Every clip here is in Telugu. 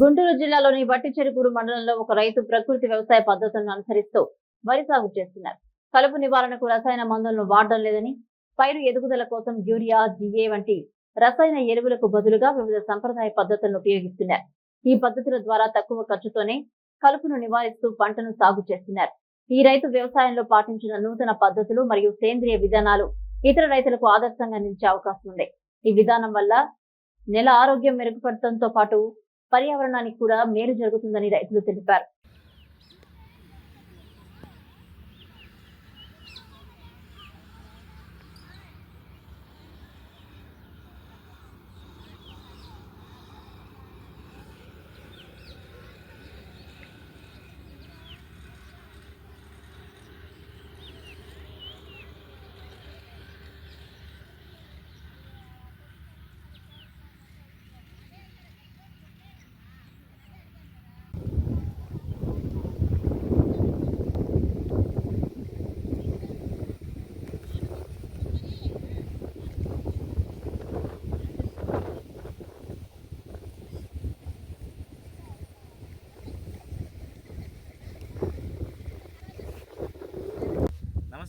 గుంటూరు జిల్లాలోని వట్టిచెరుకూరు మండలంలో ఒక రైతు ప్రకృతి వ్యవసాయ పద్ధతులను అనుసరిస్తూ వరి సాగు చేస్తున్నారు. కలుపు నివారణకు రసాయన మందులను వాడడం లేదని పైరు ఎదుగుదల కోసం యూరియా జిఏ వంటి రసాయన ఎరువులకు బదులుగా వివిధ సంప్రదాయ పద్ధతులను ఉపయోగిస్తున్నారు. ఈ పద్ధతుల ద్వారా తక్కువ ఖర్చుతోనే కలుపును నివారిస్తూ పంటను సాగు చేస్తున్నారు. ఈ రైతు వ్యవసాయంలో పాటించిన నూతన పద్ధతులు మరియు సేంద్రియ విధానాలు ఇతర రైతులకు ఆదర్శంగా నిలిచే అవకాశం ఉంది. ఈ విధానం వల్ల నెల ఆరోగ్యం మెరుగుపడటంతో పాటు పర్యావరణానికి కూడా మేలు జరుగుతుందని రైతులు తెలిపారు.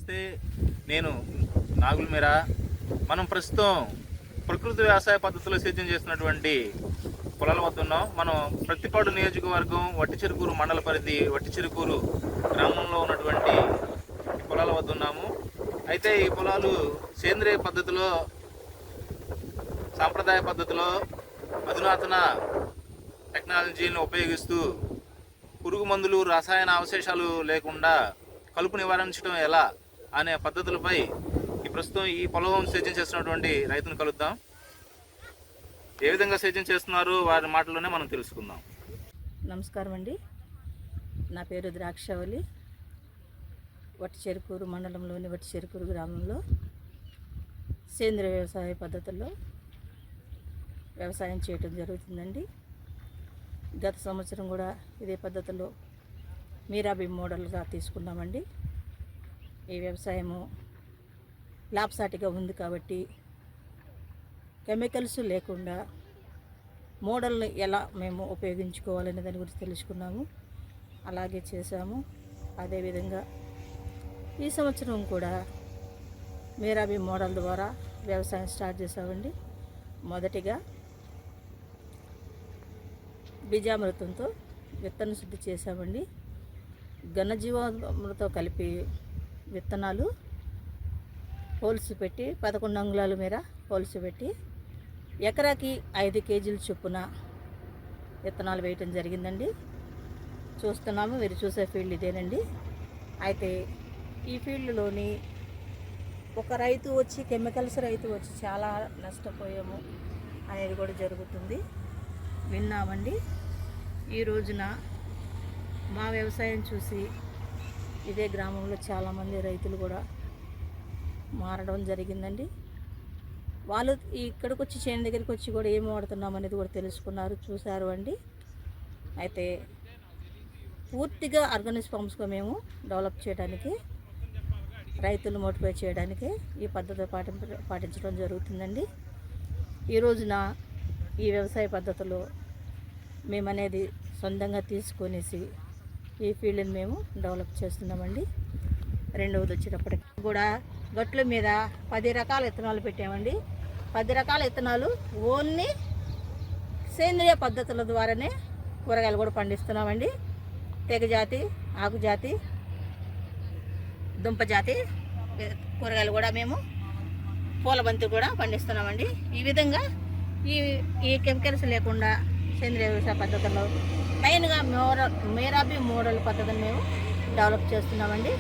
నమస్తే నేను నాగులమీర మనం ప్రస్తుతం ప్రకృతి వ్యవసాయ పద్ధతిలో సేద్యం చేస్తున్నటువంటి పొలాల వద్ద ఉన్నాం. మనం ప్రతిపాడు నియోజకవర్గం వట్టిచెరుకూరు మండల పరిధి వట్టిచెరుకూరు గ్రామంలో ఉన్నటువంటి పొలాల వద్ద ఉన్నాము. అయితే ఈ పొలాలు సేంద్రియ పద్ధతిలో సాంప్రదాయ పద్ధతిలో అధునాతన టెక్నాలజీని ఉపయోగిస్తూ పురుగు మందులు రసాయన అవశేషాలు లేకుండా కలుపు నివారించడం ఎలా? అనే పద్ధతులపై ఈ ప్రస్తుతం ఈ పొలం సేద్యం చేస్తున్నటువంటి రైతును కలుద్దాం. ఏ విధంగా సేద్యం చేస్తున్నారో వారి మాటల్లోనే మనం తెలుసుకుందాం. నమస్కారం అండి. నా పేరు ద్రాక్షవల్లి. వట్టి చెరుకూరు మండలంలోని వట్టి చెరుకూరు గ్రామంలో సేంద్రియ వ్యవసాయ పద్ధతుల్లో వ్యవసాయం చేయటం జరుగుతుందండి. గత సంవత్సరం కూడా ఇదే పద్ధతిలో మీరాబీ మోడల్గా తీసుకున్నామండి. ఈ వ్యవసాయము లాభసాటిగా ఉంది కాబట్టి కెమికల్స్ లేకుండా మోడల్ని ఎలా మేము ఉపయోగించుకోవాలనే దాని గురించి తెలుసుకున్నాము. అలాగే చేశాము. అదేవిధంగా ఈ సంవత్సరం కూడా మీరాబీ మోడల్ ద్వారా వ్యవసాయం స్టార్ట్ చేసామండి మొదటిగా బీజామృతంతో విత్తన శుద్ధి చేసామండి ఘనజీవామృతం కలిపి విత్తనాలు హోల్స్ పెట్టి పదకొండు అంగుళాల మేర హోల్స్ పెట్టి ఎకరాకి ఐదు కేజీల చొప్పున విత్తనాలు వేయటం జరిగిందండి. చూస్తున్నాము మీరు చూసే ఫీల్డ్ ఇదేనండి. అయితే ఈ ఫీల్డ్లోని ఒక రైతు వచ్చి కెమికల్స్ రైతు వచ్చి చాలా నష్టపోయాము అనేది కూడా జరుగుతుంది. విన్నామండి. ఈ రోజున మా వ్యవసాయం చూసి ఇదే గ్రామంలో చాలామంది రైతులు కూడా మారడం జరిగిందండి. వాళ్ళు ఇక్కడికి వచ్చి చేను దగ్గరికి వచ్చి కూడా ఏం వాడుతున్నాం అనేది కూడా తెలుసుకున్నారు చూశారు అండి. అయితే పూర్తిగా ఆర్గానిక్ ఫార్మ్స్గా మేము డెవలప్ చేయడానికి రైతులు మోటివేట్ చేయడానికి ఈ పద్ధతి పాటింప పాటించడం జరుగుతుందండి. ఈ రోజున ఈ వ్యవసాయ పద్ధతిలో మేమనేది సొంతంగా తీసుకొనేసి ఈ ఫీల్డ్ని మేము డెవలప్ చేస్తున్నామండి. రెండవది వచ్చేటప్పటికి కూడా గట్ల మీద పది రకాల విత్తనాలు పెట్టామండి. పది రకాల విత్తనాలు ఓన్లీ సేంద్రియ పద్ధతుల ద్వారానే కూరగాయలు కూడా పండిస్తున్నామండి. తెగ జాతి దుంపజాతి దుంప జాతి కూరగాయలు కూడా మేము పూల బంతి కూడా పండిస్తున్నామండి. ఈ విధంగా ఈ ఈ కెమికల్స్ లేకుండా సేంద్రియ వ్యవసాయ పద్ధతుల్లో మెయిన్గా మోర మేరాబీ మోడల్ పద్ధతిని మేము డెవలప్ చేస్తున్నామండి.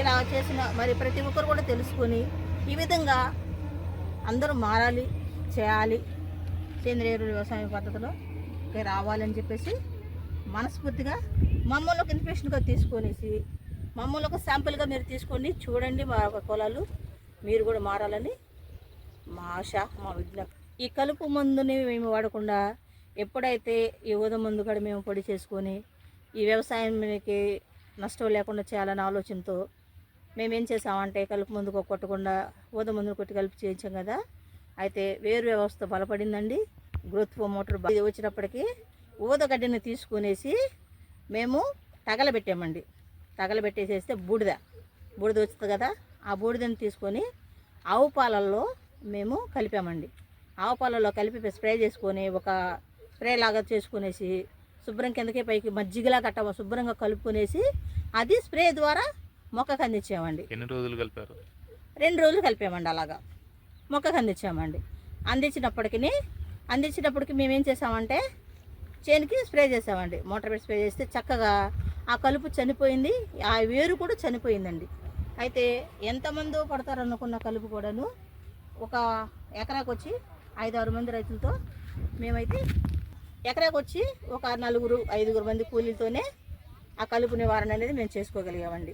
ఇలా చేసిన మరి ప్రతి ఒక్కరు కూడా తెలుసుకొని ఈ విధంగా అందరూ మారాలి చేయాలి సేంద్రియ వ్యవసాయ పద్ధతిలో రావాలని చెప్పేసి మనస్ఫూర్తిగా మమ్మల్ని ఒక ఇన్స్పిరేషన్గా తీసుకొనేసి మమ్మల్ని ఒక శాంపుల్గా మీరు తీసుకోండి చూడండి మా యొక్క పొలాలు మీరు కూడా మారాలని మా ఆశ మా విజ్ఞప్తి. ఈ కలుపు మందుని మేము వాడకుండా ఎప్పుడైతే ఈ ఊద మందు కూడా మేము పొడి చేసుకొని ఈ వ్యవసాయానికి నష్టం లేకుండా చేయాలనే ఆలోచనతో మేము ఏం చేసామంటే కలుపు ముందుకు కొట్టకుండా ఊద ముందు కొట్టి కలిపి చేయించాం కదా. అయితే వేరు వ్యవస్థ బలపడిందండి. గ్రోత్ మోటార్ బా- ఇది వచ్చినప్పటికీ ఊదగడ్డిని తీసుకునేసి మేము తగలబెట్టామండి. తగలబెట్టేసేస్తే బూడిద బూడిద వస్తుంది కదా. ఆ బూడిదని తీసుకొని ఆవు పాలల్లో మేము కలిపామండి. ఆవు పాలల్లో కలిపి స్ప్రే చేసుకొని ఒక స్ప్రే లాగా చేసుకునేసి శుభ్రం కిందకే పైకి మజ్జిగలా కట్ట శుభ్రంగా కలుపుకునేసి అది స్ప్రే ద్వారా మొక్కకు అందించామండి ఎన్ని రోజులు కలిపారు? రెండు రోజులు కలిపామండి అలాగా. మొక్కకు అందించామండి. అందించినప్పటికీ అందించినప్పటికి మేము ఏం చేసామంటే చేనుకి స్ప్రే చేసామండి. మోటార్ పెట్టి స్ప్రే చేస్తే చక్కగా ఆ కలుపు చనిపోయింది ఆ వేరు కూడా చనిపోయిందండి. అయితే ఎంతమందో పడతారు అనుకున్న కలుపు కూడాను ఒక ఎకరాకు వచ్చి ఐదు ఆరు మంది రైతులతో మేమైతే ఎకరాకు వచ్చి ఒక నలుగురు ఐదుగురు మంది కూలీలతోనే ఆ కలుపు నివారణ అనేది మేము చేసుకోగలిగామండి.